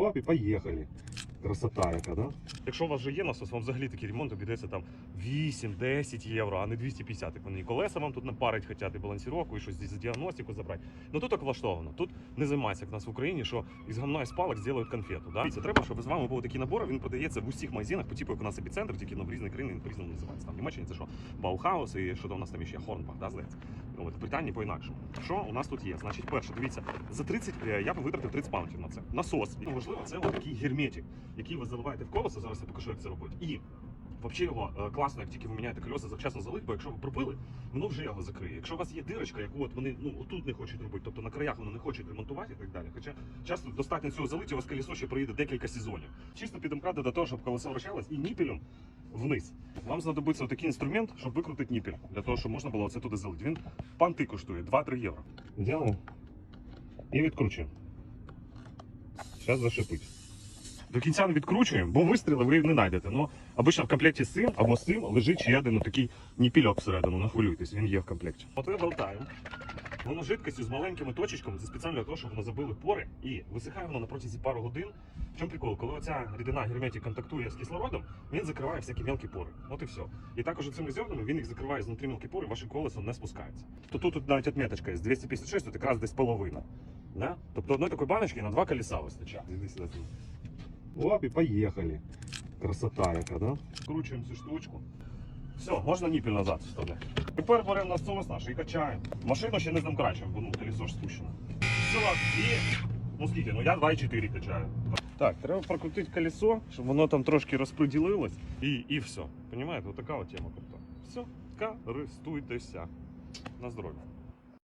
Оп, і поїхали. Красота яка, да? Якщо у вас вже є насос, вам взагалі такий ремонт обійдеться там 8-10 євро, а не 250. як Вони і колеса вам тут напарить, хочуть, і балансіровку, і щось за діагностику забрати. Ну тут так влаштовано. Тут не займається, як в нас в Україні, що із гамна і з палок зроблять конфету. Да? Це треба, щоб з вами був такий набор, він продається в усіх магазинах, по типу, як у нас епіцентр, тільки ну, в різних країнах він по-різному називається. Там в Німеччині це що? Баухаус і що там у нас там ще Хорнбах, да, здається. От, в Британії по-інакшому. Що у нас тут є? Значить, перше, дивіться, за 30, е, я б витратив 30 паунтів на це. Насос. І важливо, це от такий герметик, який ви заливаєте в колесо. Зараз я покажу, як це робити. І Взагалі його е, класно, як тільки ви міняєте кольоса, завчасно залить, бо якщо ви пробили, воно вже його закриє. Якщо у вас є дирочка, яку от вони ну отут не хочуть робити, тобто на краях вони не хочуть ремонтувати і так далі. Хоча часто достатньо цього залити, у вас колесо ще проїде декілька сезонів. Чисто підемкрати до того, щоб колесо вращалось і ніпелем вниз. Вам знадобиться такий інструмент, щоб викрутити ніпель, для того, щоб можна було це туди залити. Він панти коштує 2-3 євро. Взяли і відкручуємо. Зараз зашипить. До кінця не відкручуємо, бо вистріли ви не знайдете. Ну, обично в комплекті з або з лежить ще один такий ніпільок всередину, не хвилюйтесь, він є в комплекті. От ми болтаємо. Воно жидкістю з маленькими точечками, це спеціально для того, щоб воно забили пори і висихає воно на протязі пару годин. В чому прикол? Коли оця рідина герметик контактує з кислородом, він закриває всякі мелкі пори. От і все. І також цими зернами він їх закриває знутрі мелкі пори, ваше колесо не спускається. То тут, тут навіть отметочка є 256, тут якраз десь половина. Да? Тобто одної такої баночки на два колеса вистачає. Оп, і поїхали. Красота яка, да? Скручуємо цю штучку. Все, можна ніпіль назад вставляти. Тепер беремо насос наш і качаємо. Машину ще не замкрачуємо, бо ну, колесо ж спущено. Все, і... Ну скільки? Ну я 2,4 качаю. Так, треба прокрутити колесо, щоб воно там трошки розподілилось. І, і все. Понимаєте, от така от тема. Все, користуйтеся. На здоров'я.